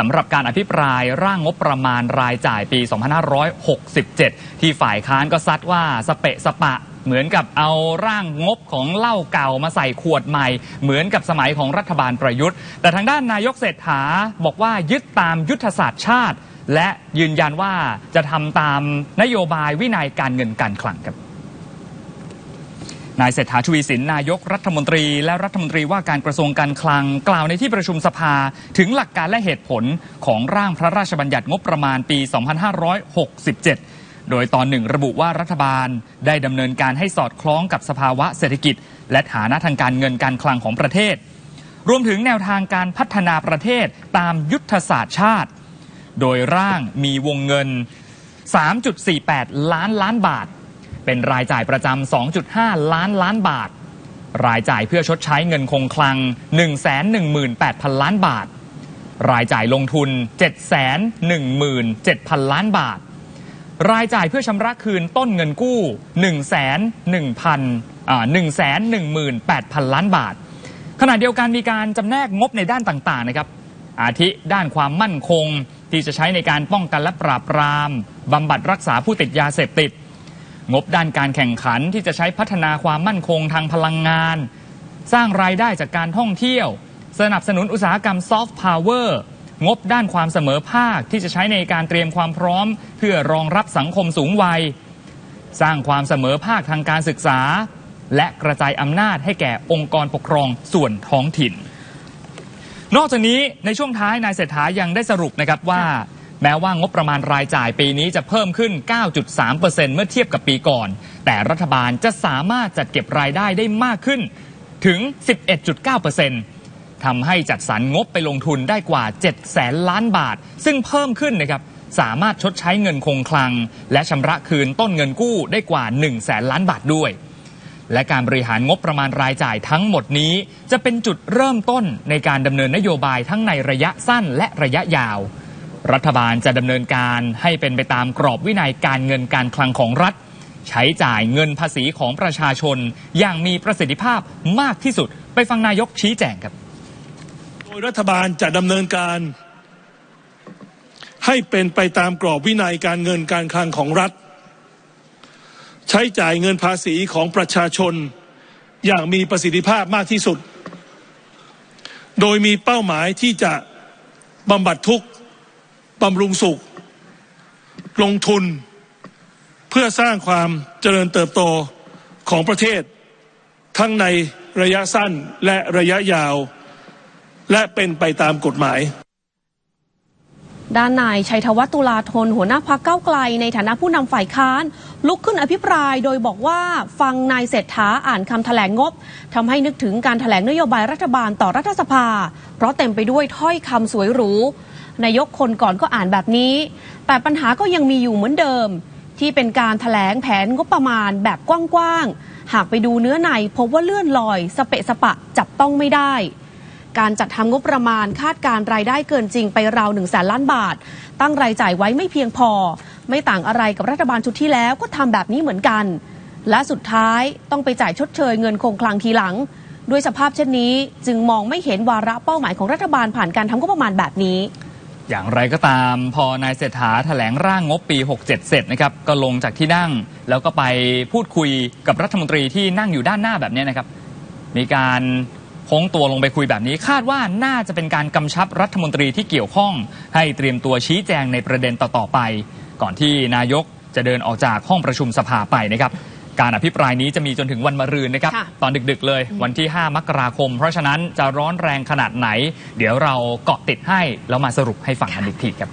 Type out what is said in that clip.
สำหรับการอภิปรายร่างงบประมาณรายจ่ายปี 2567 ที่ฝ่ายค้านก็ซัดว่าสเปะสปะ เหมือนกับเอาร่างงบของเหล้าเก่ามาใส่ขวดใหม่ เหมือนกับสมัยของรัฐบาลประยุทธ์ แต่ทางด้านนายกเศรษฐาบอกว่ายึดตามยุทธศาสตร์ชาติ และยืนยันว่าจะทำตามนโยบายวินัยการเงินการคลังครับ นายเศรษฐาทวีสินนายกรัฐมนตรี และรัฐมนตรีว่าการกระทรวงการคลังกล่าวในที่ประชุมสภา ถึงหลักการและเหตุผลของร่างพระราชบัญญัติงบประมาณปี 2567 โดยตอนหนึ่งระบุว่ารัฐบาลได้ดำเนินการให้สอดคล้องกับสภาวะเศรษฐกิจ และฐานะทางการเงินการคลังของประเทศ รวมถึงแนวทางการพัฒนาประเทศตามยุทธศาสตร์ชาติ โดยร่างมีวงเงิน 3.48 ล้านล้านบาท เป็นรายจ่ายประจำ 2.5 ล้านล้านบาท รายจ่ายเพื่อชดใช้เงินคงคลัง 118,000 ล้านบาท รายจ่ายลงทุน 717,000 ล้านบาท รายจ่ายเพื่อชำระคืนต้นเงินกู้ 1,1,000อ่า118,000 ล้านบาท ขณะเดียวกันมีการจำแนกงบในด้านต่างๆนะครับ อาทิด้านความมั่นคงที่จะใช้ในการป้องกันและปราบปรามบำบัดรักษาผู้ติดยาเสพติด งบด้านการแข่งขันที่จะใช้พัฒนาความมั่นคงทางพลังงาน สร้างรายได้จากการท่องเที่ยว สนับสนุนอุตสาหกรรมซอฟต์พาวเวอร์งบด้านความเสมอภาคที่จะใช้ในการเตรียมความพร้อม เพื่อรองรับสังคมสูงวัย สร้างความเสมอภาคทางการศึกษา และกระจายอำนาจให้แก่องค์กรปกครองส่วนท้องถิ่น นอกจากนี้ในช่วงท้ายนายเศรษฐายังได้สรุปนะครับว่า แม้ว่างบประมาณรายจ่ายปีนี้จะเพิ่มขึ้น 9.3%เมื่อเทียบกับปีก่อน แต่รัฐบาลจะสามารถจัดเก็บรายได้ได้มากขึ้นถึง 11.9%ทำให้จัดสรรงบไปลงทุนได้กว่า 7 แสนล้านบาท ซึ่งเพิ่มขึ้นนะครับสามารถชดใช้เงินคงคลัง และชำระคืนต้นเงินกู้ได้กว่า 1 แสนล้านบาทด้วย และการบริหารงบประมาณรายจ่ายทั้งหมดนี้ จะเป็นจุดเริ่มต้นในการดำเนินนโยบายทั้งในระยะสั้นและระยะยาว รัฐบาลจะดำเนินการให้เป็นไปตามกรอบวินัยการเงินการคลังของรัฐ ใช้จ่ายเงินภาษีของประชาชน อย่างมีประสิทธิภาพมากที่สุด ไปฟังนายกชี้แจงครับ โดยรัฐบาลจะดำเนินการ ให้เป็นไปตามกรอบวินัยการเงินการคลังของรัฐ ใช้จ่ายเงินภาษีของประชาชน อย่างมีประสิทธิภาพมากที่สุด โดยมีเป้าหมายที่จะบำบัดทุกข์ บำรุงสุข ลงทุน เพื่อสร้างความเจริญเติบโตของประเทศ ทั้งในระยะสั้นและระยะยาว และเป็นไปตามกฎหมายด้านนายชัยธวัฒน์ตุลาธนหัวหน้าพักเก้าไกล ในฐานะผู้นำฝ่ายค้าน ลุกขึ้นอภิปรายโดยบอกว่าฟังนายเศรษฐาอ่านคำแถลงงบทำให้นึกถึงการแถลงนโยบายรัฐบาลต่อรัฐสภา เพราะเต็มไปด้วยถ้อยคำสวยหรู นายกคนก่อนก็อ่านแบบนี้ แต่ปัญหาก็ยังมีอยู่เหมือนเดิม ที่เป็นการแถลงแผนงบประมาณแบบกว้างๆ หากไปดูเนื้อในพบว่าเลื่อนลอย สเปะสปะจับต้องไม่ได้ การจัดทำงบประมาณคาดการรายได้เกินจริงไปราว1นึ่งแสนล้านบาท ตั้งรายจ่ายไว้ไม่เพียงพอ ไม่ต่างอะไรกับรัฐบาลชุดที่แล้วก็ทำแบบนี้เหมือนกัน และสุดท้ายต้องไปจ่ายชดเชยเงินคงคลังทีหลังด้วยสภาพเช่นนี้จึงมองไม่เห็นวาระเป้าหมายของรัฐบาลผ่านการทำงบประมาณแบบนี้ อย่างไรก็ตาม พอนายเศรษฐาแถลงร่างงบปี 67 เสร็จนะครับก็ลงจากที่นั่ง แล้วก็ไปพูดคุยกับรัฐมนตรีที่นั่งอยู่ด้านหน้าแบบนี้นะครับ มีการโค้งตัวลงไปคุยแบบนี้ คาดว่าน่าจะเป็นการกำชับรัฐมนตรีที่เกี่ยวข้อง ให้เตรียมตัวชี้แจงในประเด็นต่อๆไป ก่อนที่นายกจะเดินออกจากห้องประชุมสภาไปนะครับ การอภิปรายนี้จะมีจนถึงวันมะรืนนะครับค่ะตอนดึกๆเลย วันที่ 5 มกราคม เพราะฉะนั้นจะร้อนแรงขนาดไหน เดี๋ยวเราเกาะติดให้แล้วมาสรุปให้ฟังกันอีกทีครับ